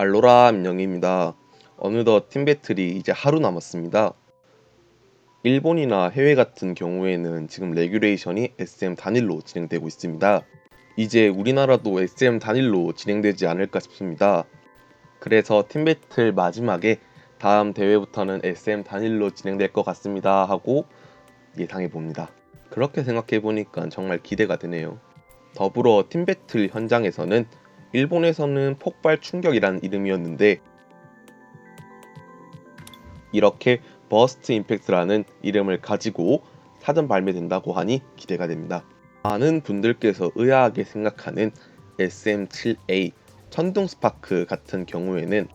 알로라 민영입니다. 어느덧 팀배틀이 이제 하루 남았습니다. 일본이나 해외 같은 경우에는 지금 레귤레이션이 SM 단일로 진행되고 있습니다. 이제 우리나라도 SM 단일로 진행되지 않을까 싶습니다. 그래서 팀배틀 마지막에 다음 대회부터는 SM 단일로 진행될 것 같습니다 하고 예상해 봅니다. 그렇게 생각해 보니까 정말 기대가 되네요. 더불어 팀배틀 현장에서는 일본에서는 폭발 충격이라는 이름이었는데 이렇게 버스트 임팩트라는 이름을 가지고 사전 발매된다고 하니 기대가 됩니다. 많은 분들께서 의아하게 생각하는 SM7A 천둥 스파크 같은 경우에는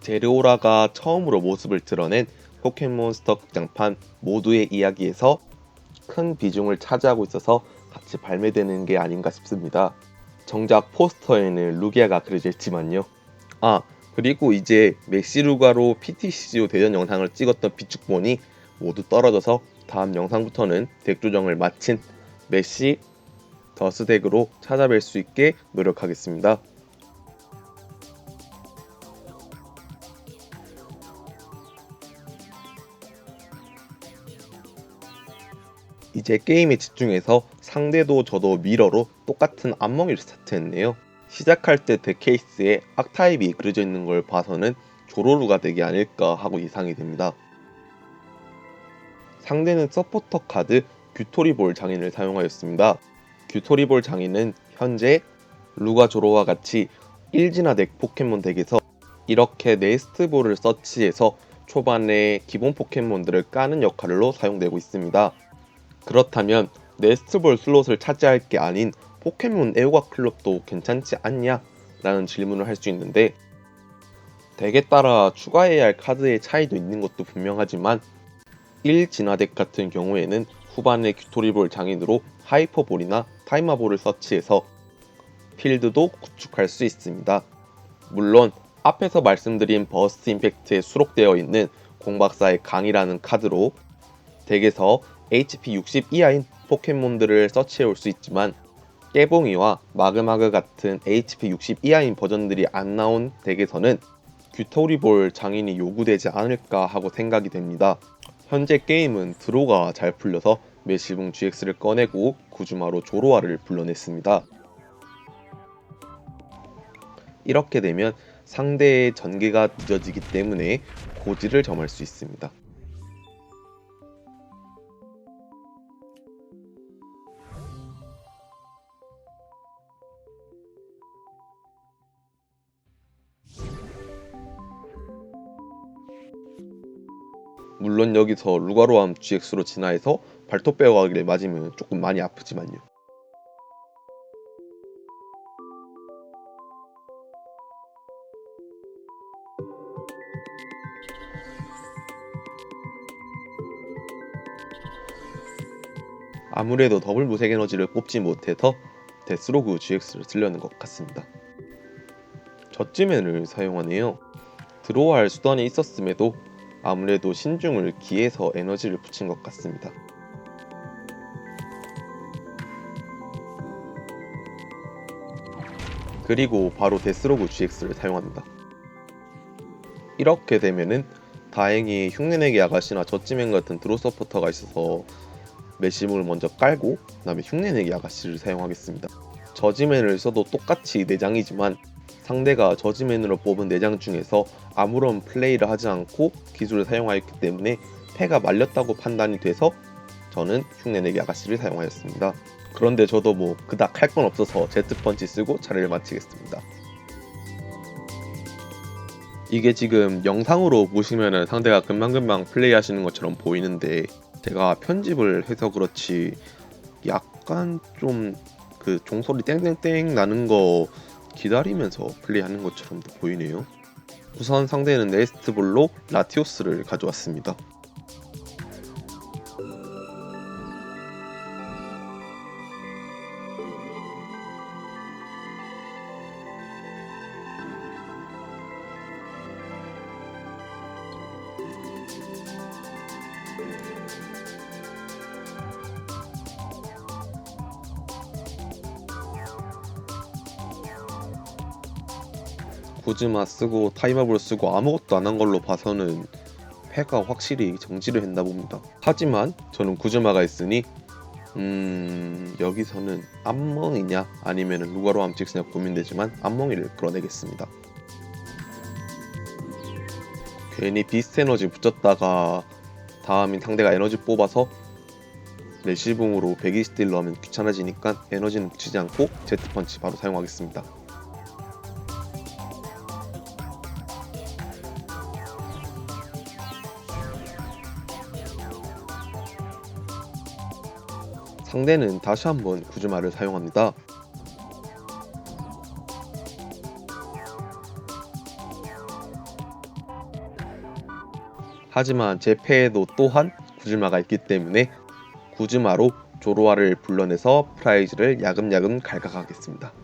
제르오라가 처음으로 모습을 드러낸 포켓몬스터 극장판 모두의 이야기에서 큰 비중을 차지하고 있어서 같이 발매되는 게 아닌가 싶습니다. 정작 포스터에는 루기아가 그려져 있지만요. 아 그리고 이제 메시루가로 PTCO 대전 영상을 찍었던 비축본이 모두 떨어져서 다음 영상부터는 덱 조정을 마친 메시 더스 덱으로 찾아뵐 수 있게 노력하겠습니다. 이제 게임에 집중해서 상대도 저도 미러로 똑같은 앞멍이를 스타트했네요. 시작할 때 덱 케이스에 악타입이 그려져 있는 걸 봐서는 조로루가 되기 아닐까 하고 예상이 됩니다. 상대는 서포터 카드 규토리볼 장인을 사용하였습니다. 규토리볼 장인은 현재 루가 조로와 같이 1진화 덱 포켓몬 덱에서 이렇게 네스트볼을 서치해서 초반에 기본 포켓몬들을 까는 역할로 사용되고 있습니다. 그렇다면 네스트볼 슬롯을 차지할 게 아닌 포켓몬 에오가 클럽도 괜찮지 않냐? 라는 질문을 할 수 있는데 덱에 따라 추가해야 할 카드의 차이도 있는 것도 분명하지만 1 진화덱 같은 경우에는 후반에 큐토리볼 장인으로 하이퍼볼이나 타이마볼을 서치해서 필드도 구축할 수 있습니다. 물론 앞에서 말씀드린 버스트 임팩트에 수록되어 있는 공박사의 강이라는 카드로 덱에서 HP 60 이하인 포켓몬들을 서치해 올 수 있지만 깨봉이와 마그마그 같은 HP 60 이하인 버전들이 안 나온 덱에서는 규토리볼 장인이 요구되지 않을까 하고 생각이 됩니다. 현재 게임은 드로가 잘 풀려서 메시붕 GX를 꺼내고 구주마로 조로아를 불러냈습니다. 이렇게 되면 상대의 전개가 늦어지기 때문에 고지를 점할 수 있습니다. 물론 여기서 루가로암 GX로 진화해서 발톱 빼어가기를 맞으면 조금 많이 아프지만요. 아무래도 더블 무색 에너지를 뽑지 못해서 데스로그 GX를 쓰려는 것 같습니다. 저쯤에를 사용하네요. 드로우할 수단이 있었음에도 아무래도 신중을 기해서 에너지를 붙인 것 같습니다. 그리고 바로 데스로그 GX를 사용합니다. 이렇게 되면은 다행히 흉내내기 아가씨나 저찌맨 같은 드로 서포터가 있어서 메시문을 먼저 깔고 그 다음에 흉내내기 아가씨를 사용하겠습니다. 저지맨을 써도 똑같이 내장이지만 상대가 저지맨으로 뽑은 내장 중에서 아무런 플레이를 하지 않고 기술을 사용하였기 때문에 패가 말렸다고 판단이 돼서 저는 흉내내기 아가씨를 사용하였습니다. 그런데 저도 뭐 그닥 할 건 없어서 제트펀치 쓰고 차례를 마치겠습니다. 이게 지금 영상으로 보시면 상대가 금방금방 플레이 하시는 것처럼 보이는데 제가 편집을 해서 그렇지 약간 좀 그 종소리 땡땡땡 나는 거 기다리면서 플레이하는 것처럼 보이네요. 우선 상대는 네스트 블록 라티오스를 가져왔습니다. 구즈마 쓰고 타이머블 쓰고 아무것도 안 한 걸로 봐서는 패가 확실히 정지를 했나 봅니다. 하지만 저는 구즈마가 있으니 음 여기서는 암멍이냐 아니면 루가로 암칙스냐 고민되지만 암멍이를 끌어내겠습니다. 괜히 비스트 에너지 붙였다가 다음인 상대가 에너지 뽑아서 레시붕으로 120딜로 하면 귀찮아지니까 에너지는 붙이지 않고 제트펀치 바로 사용하겠습니다. 상대는 다시 한번 구즈마를 사용합니다. 하지만 제 패에도 또한 구즈마가 있기 때문에 구즈마로 조로아를 불러내서 프라이즈를 야금야금 갈각하겠습니다.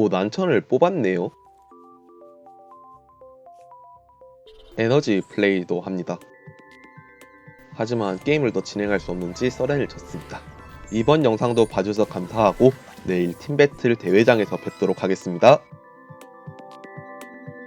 오 난천을 뽑았네요. 에너지 플레이도 합니다. 하지만 게임을 더 진행할 수 없는지 서렌을 쳤습니다. 이번 영상도 봐주셔서 감사하고 내일 팀배틀 대회장에서 뵙도록 하겠습니다.